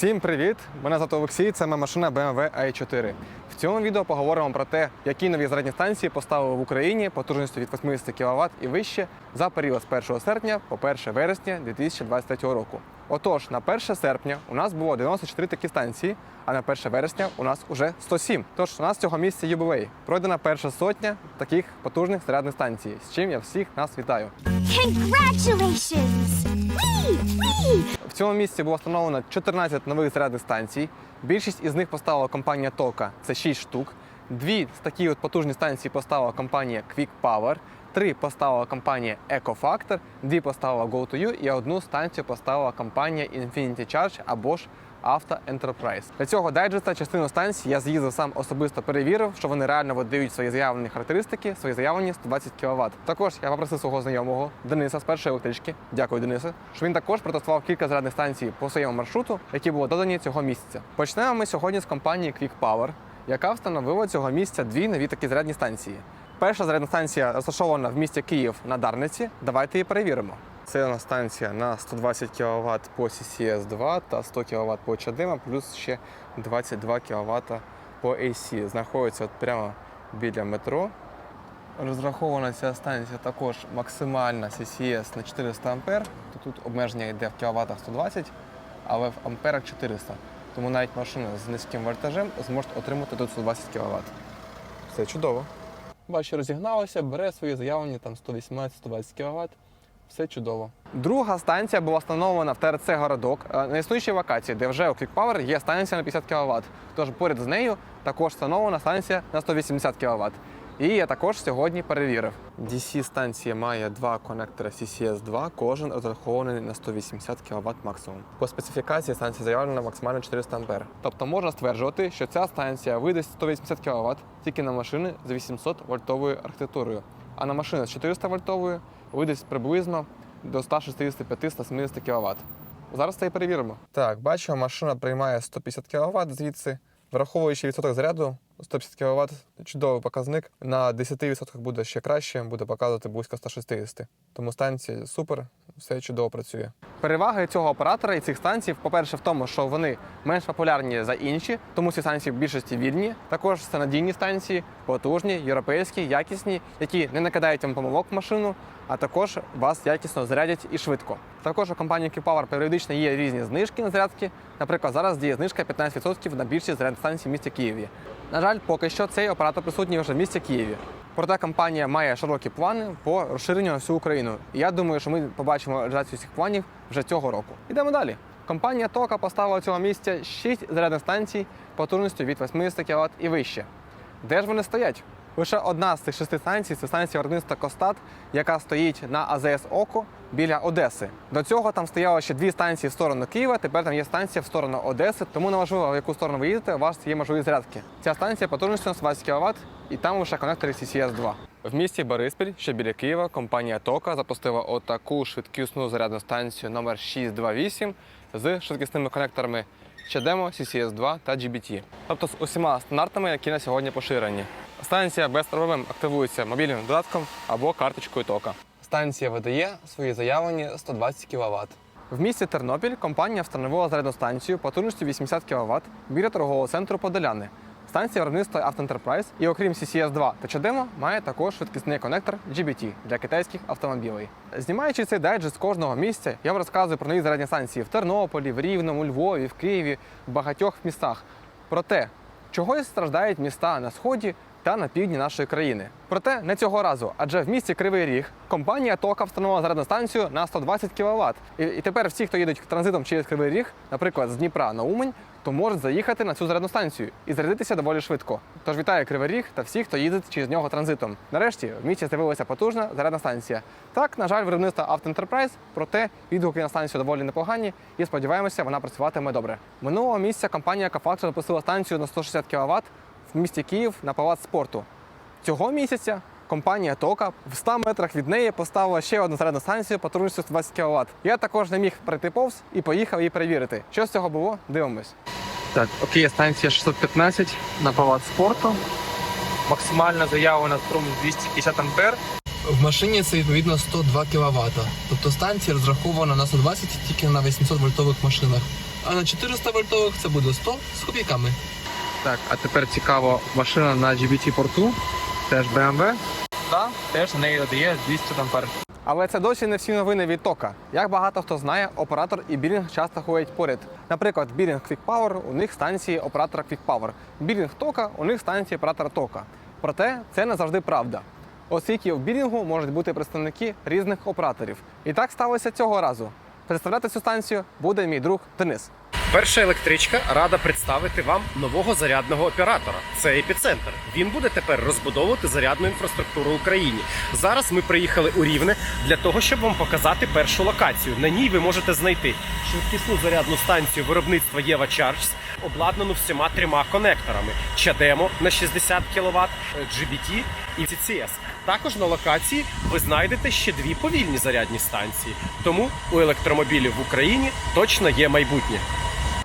Всім привіт! Мене звати Олексій, це моя машина BMW i4. В цьому відео поговоримо про те, які нові зарядні станції поставили в Україні потужністю від 80 кВт і вище за період з 1 серпня по 1 вересня 2023 року. Отож, на 1 серпня у нас було 94 такі станції, а на 1 вересня у нас уже 107. Тож у нас цього місця юбилей. Пройдена перша сотня таких потужних зарядних станцій, з чим я всіх нас вітаю. Congratulations! В цьому місці було встановлено 14 нових зарядних станцій. Більшість із них поставила компанія Тока, це 6 штук. Дві з такі от потужні станції поставила компанія Quick Power, три поставила компанія EcoFactor, дві поставила Go2U і одну станцію поставила компанія Infinity Charge або ж Auto Enterprise. Для цього дайджеста частину станцій я з'їздив сам особисто перевірив, що вони реально видають свої заявлені характеристики, свої заявлені 120 кВт. Також я попросив свого знайомого Дениса з першої електрички. Дякую, Денисе, що він також протестував кілька зарядних станцій по своєму маршруту, які були додані цього місяця. Почнемо ми сьогодні з компанії Quick Power, яка встановила цього місця дві нові такі зарядні станції. Перша зарядна станція розташована в місті Київ на Дарниці. Давайте її перевіримо. У станція на 120 кВт по CCS2 та 100 кВт по HDMI, плюс ще 22 кВт по AC. Знаходиться от прямо біля метро. Розрахована ця станція також максимальна CCS на 400 А. Тут обмеження йде в кВт 120, але в амперах 400. Тому навіть машина з низьким вольтажем зможе отримати тут 120 кВт. Все чудово. Бачу, розігналося, бере свої заявлені там 118-120 кВт. Все чудово. Друга станція була встановлена в ТРЦ Городок е, на існуючій локації, де вже у Quick Power є станція на 50 кВт. Тож поряд з нею також встановлена станція на 180 кВт. І я також сьогодні перевірив. DC станція має два конектори CCS2, кожен розрахований на 180 кВт максимум. По специфікації станція заявлена максимально 400 А. Тобто можна стверджувати, що ця станція видасть 180 кВт тільки на машини з 800 вольтовою архітектурою, а на машини з 400 вольтовою видасть приблизно до 165-170 кВт. Зараз це і перевіримо. Так, бачимо, машина приймає 150 кВт звідси. Враховуючи відсоток заряду, 150 кВт чудовий показник. На 10% буде ще краще, буде показувати близько 160. Тому станція супер, все чудово працює. Переваги цього оператора і цих станцій, по-перше, в тому, що вони менш популярні за інші, тому ці станції в більшості вільні. Також це надійні станції, потужні, європейські, якісні, які не накидають вам помилок в машину, а також вас якісно зарядять і швидко. Також у компанії Q-Power періодично є різні знижки на зарядки. Наприклад, зараз діє знижка 15% на більшість зарядних станцій в місті Києві. На жаль, поки що цей оператор присутній вже в місті Києві. Проте компанія має широкі плани по розширенню на всю Україну. І я думаю, що ми побачимо реалізацію цих планів вже цього року. Ідемо далі. Компанія Тока поставила цього місця 6 зарядних станцій потужністю від 80 кВт і вище. Де ж вони стоять? Лише одна з цих шести станцій це станція виробництва Костат, яка стоїть на АЗС Око біля Одеси. До цього там стояло ще дві станції в сторону Києва. Тепер там є станція в сторону Одеси. Тому неважливо, в яку сторону ви їдете, у вас є можливість зарядки. Ця станція потужністю на 120 кВт і там лише конектори CCS 2 В місті Бориспіль, що біля Києва, компанія Тока запустила отаку швидкісну зарядну станцію номер 628 з швидкісними конекторами CHAdeMO, CCS2 та GBT. Тобто з усіма стандартами, які на сьогодні поширені. Станція без проблем активується мобільним додатком або карточкою тока. Станція видає свої заявлені 120 кВт. В місті Тернопіль компанія встановила зарядну станцію потужністю 80 кВт біля торгового центру Подоляни. Станція виробництва Enterprise і окрім CCS2 та CHAdeMO, має також швидкісний конектор GBT для китайських автомобілей. Знімаючи цей дайджест з кожного місця, я вам розказую про нові зарядні станції в Тернополі, в Рівному, Львові, в Києві, в багатьох містах. Про те, чогось страждають міста на сході та на півдні нашої країни. Проте не цього разу, адже в місті Кривий Ріг компанія Тока встановила зарядну станцію на 120 кВт. І, і тепер всі, хто їдуть транзитом через Кривий Ріг, наприклад, з Дніпра на Умань, то можуть заїхати на цю зарядну станцію і зарядитися доволі швидко. Тож вітаю Кривий Ріг та всіх, хто їде через нього транзитом. Нарешті в місті з'явилася потужна зарядна станція. Так, на жаль, виробництво Enterprise, проте відгуки на станцію доволі непогані, і сподіваємося, вона працюватиме добре. Минулого місяця компанія Кафактор запустила станцію на 160 кВт в місті Київ на палац спорту. Цього місяця компанія Тока в 100 метрах від неї поставила ще одну зарядну станцію потужністю 120 кВт. Я також не міг пройти повз і поїхав її перевірити. Що з цього було? Дивимось. Так, окей, станція 615 на палац спорту. Максимальна заявлена струм 250 ампер. В машині це відповідно 102 кВт. Тобто станція розрахована на 120 тільки на 800 вольтових машинах. а на 400 вольтових це буде 100 з копійками. Так, а тепер цікаво, машина на GBT порту, теж BMW. Так, теж на неї додає 200 ампер. Але це досі не всі новини від тока. Як багато хто знає, оператор і білінг часто ходять поряд. Наприклад, білінг Quick Power у них станції оператора Quick Power. Білінг тока у них станції оператора тока. Проте це не завжди правда. Оскільки в білінгу можуть бути представники різних операторів. І так сталося цього разу. Представляти цю станцію буде мій друг Денис. Перша електричка рада представити вам нового зарядного оператора. Це епіцентр. Він буде тепер розбудовувати зарядну інфраструктуру в Україні. Зараз ми приїхали у Рівне для того, щоб вам показати першу локацію. На ній ви можете знайти швидкісну зарядну станцію виробництва Єва Charge, обладнану всіма трьома конекторами: Чадемо на 60 кВт, GBT і CCS. Також на локації ви знайдете ще дві повільні зарядні станції. Тому у електромобілів в Україні точно є майбутнє.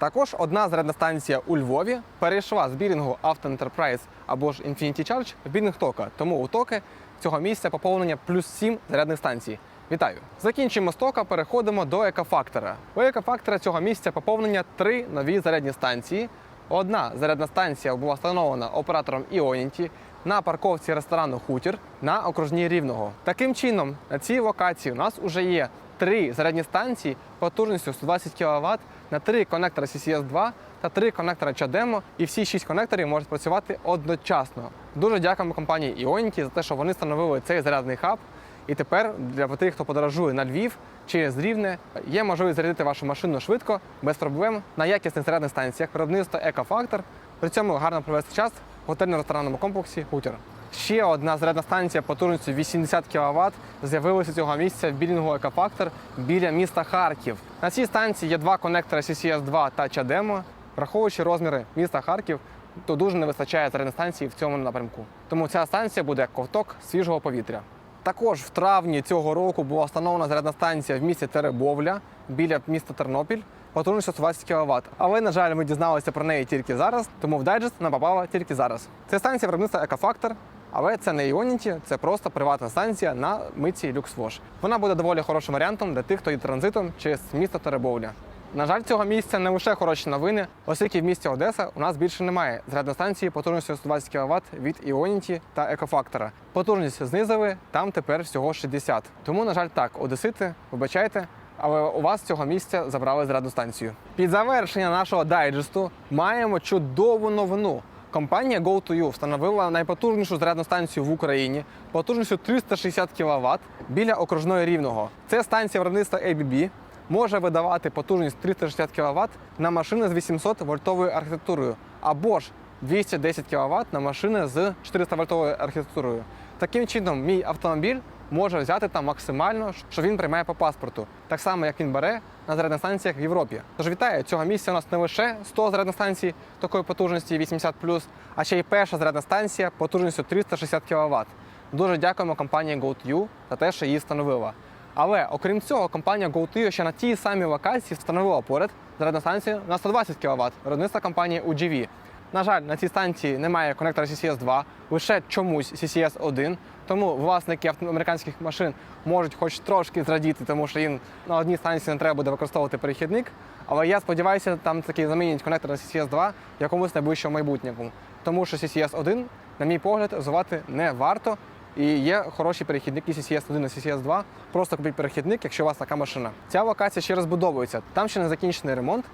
Також одна зарядна станція у Львові перейшла з білінгу Auto Enterprise або ж Infinity Charge в білінг тока. Тому у токи цього місця поповнення плюс 7 зарядних станцій. Вітаю! Закінчимо з тока, переходимо до екофактора. У екофактора цього місця поповнення три нові зарядні станції. Одна зарядна станція була встановлена оператором Ionity на парковці ресторану Хутір на окружній рівного. Таким чином, на цій локації у нас вже є три зарядні станції потужністю 120 кВт на три конектора CCS 2 та три конектора CHAdeMO, і всі шість конекторів можуть працювати одночасно. Дуже дякуємо компанії Ionity за те, що вони встановили цей зарядний хаб. І тепер для тих, хто подорожує на Львів через Рівне, є можливість зарядити вашу машину швидко, без проблем на якісних зарядних станціях виробництва Екофактор. При цьому гарно провести час в готельно-ресторанному комплексі Хутір. Ще одна зарядна станція потужністю 80 кВт з'явилася цього місця в білінгу Екофактор біля міста Харків. На цій станції є два конектори CCS 2 та CHAdeMO. Враховуючи розміри міста Харків, то дуже не вистачає зарядної станції в цьому напрямку. Тому ця станція буде як ковток свіжого повітря. Також в травні цього року була встановлена зарядна станція в місті Теребовля біля міста Тернопіль. Потужністю 120 кВт. Але, на жаль, ми дізналися про неї тільки зараз, тому в дайджест вона попала тільки зараз. Це станція виробництва Екофактор, але це не Ionity, це просто приватна станція на митці LuxWash. Вона буде доволі хорошим варіантом для тих, хто є транзитом через місто Теребовля. На жаль, цього місця не лише хороші новини, оскільки в місті Одеса у нас більше немає зарядної станції потужністю 120 кВт від Ionity та Екофактора. Потужність знизили, там тепер всього 60. Тому, на жаль, так, одесити, вибачайте, але у вас цього місця забрали зарядну станцію. Під завершення нашого дайджесту маємо чудову новину. Компанія GoToYou встановила найпотужнішу зарядну станцію в Україні потужністю 360 кВт біля окружної рівного. Це станція виробництва ABB, може видавати потужність 360 кВт на машини з 800 вольтовою архітектурою або ж 210 кВт на машини з 400 вольтовою архітектурою. Таким чином, мій автомобіль може взяти там максимально, що він приймає по паспорту, так само як він бере на зарядних станціях в Європі. Тож вітаю, цього місця у нас не лише 100 зарядних станцій такої потужності 80 а ще й перша зарядна станція потужністю 360 кВт. Дуже дякуємо компанії GoToYou за те, що її встановила. Але окрім цього, компанія GoTo ще на тій самій локації встановила поряд зарядну станцію на 120 кВт виробництва компанії UGV. На жаль, на цій станції немає конектора CCS 2, лише чомусь CCS 1. Тому власники американських машин можуть хоч трошки зрадіти, тому що їм на одній станції не треба буде використовувати перехідник. Але я сподіваюся, там таки замінять конектор на CCS 2 в якомусь найближчому майбутньому. Тому що CCS 1, на мій погляд, розвивати не варто. І є хороші перехідники CCS 1 і CCS 2. Просто купіть перехідник, якщо у вас така машина. Ця локація ще розбудовується. Там ще не закінчений ремонт.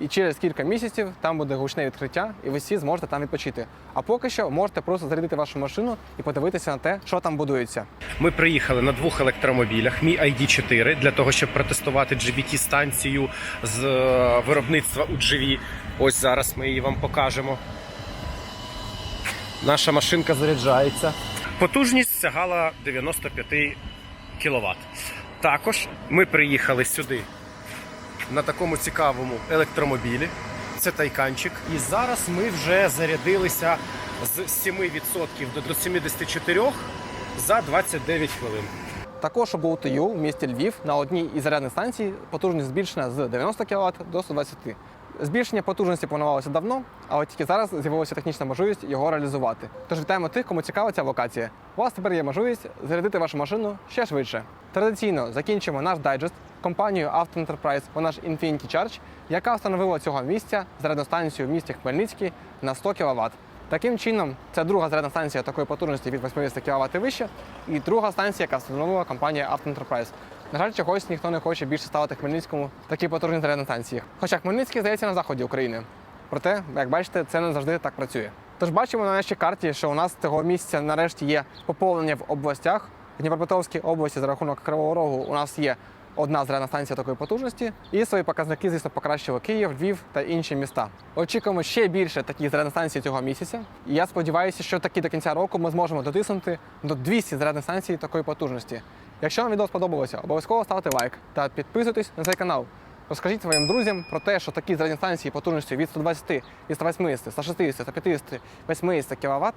І через кілька місяців там буде гучне відкриття, і ви всі зможете там відпочити. А поки що можете просто зарядити вашу машину і подивитися на те, що там будується. Ми приїхали на двох електромобілях Mi ID4 для того, щоб протестувати GBT-станцію з е, виробництва UGV. Ось зараз ми її вам покажемо. Наша машинка заряджається. Потужність сягала 95 кВт. Також ми приїхали сюди на такому цікавому електромобілі. Це тайканчик. І зараз ми вже зарядилися з 7% до- до 74 за 29 хвилин. Також у GoToYou в місті Львів на одній із зарядних станцій потужність збільшена з 90 кВт до 120. Збільшення потужності планувалося давно, але тільки зараз з'явилася технічна можливість його реалізувати. Тож вітаємо тих, кому цікава ця локація. У вас тепер є можливість зарядити вашу машину ще швидше. Традиційно закінчимо наш дайджест компанією Auto Enterprise, вона ж Infinity Charge, яка встановила цього місця зарядну станцію в місті Хмельницький на 100 кВт. Таким чином, це друга зарядна станція такої потужності від 80 кВт і вище, і друга станція, яка встановила компанія Auto Enterprise. На жаль, чогось ніхто не хоче більше ставити Хмельницькому такі потужні зарядні станції. Хоча Хмельницький здається на заході України. Проте, як бачите, це не завжди так працює. Тож бачимо на нашій карті, що у нас цього місця нарешті є поповнення в областях. В Дніпропетровській області за рахунок Кривого Рогу у нас є одна зарядна станція такої потужності, і свої показники, звісно, покращили Київ, Львів та інші міста. Очікуємо ще більше таких зарядних станцій цього місяця. І я сподіваюся, що таки до кінця року ми зможемо дотиснути до 200 зарядних станцій такої потужності. Якщо вам відео сподобалося, обов'язково ставте лайк та підписуйтесь на цей канал. Розкажіть своїм друзям про те, що такі зарядні станції потужністю від 120, від 180, 160, 150, 80 кВт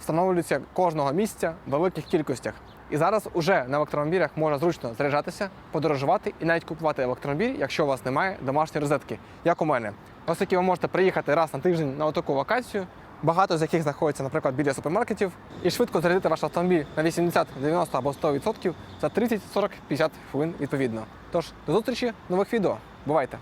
встановлюються кожного місяця в великих кількостях. І зараз уже на електромобілях можна зручно заряджатися, подорожувати і навіть купувати електромобіль, якщо у вас немає домашньої розетки, як у мене. Оскільки ви можете приїхати раз на тиждень на таку локацію, багато з яких знаходяться, наприклад, біля супермаркетів, і швидко зарядити ваш автомобіль на 80, 90 або 100% за 30, 40, 50 хвилин відповідно. Тож до зустрічі в нових відео. Бувайте!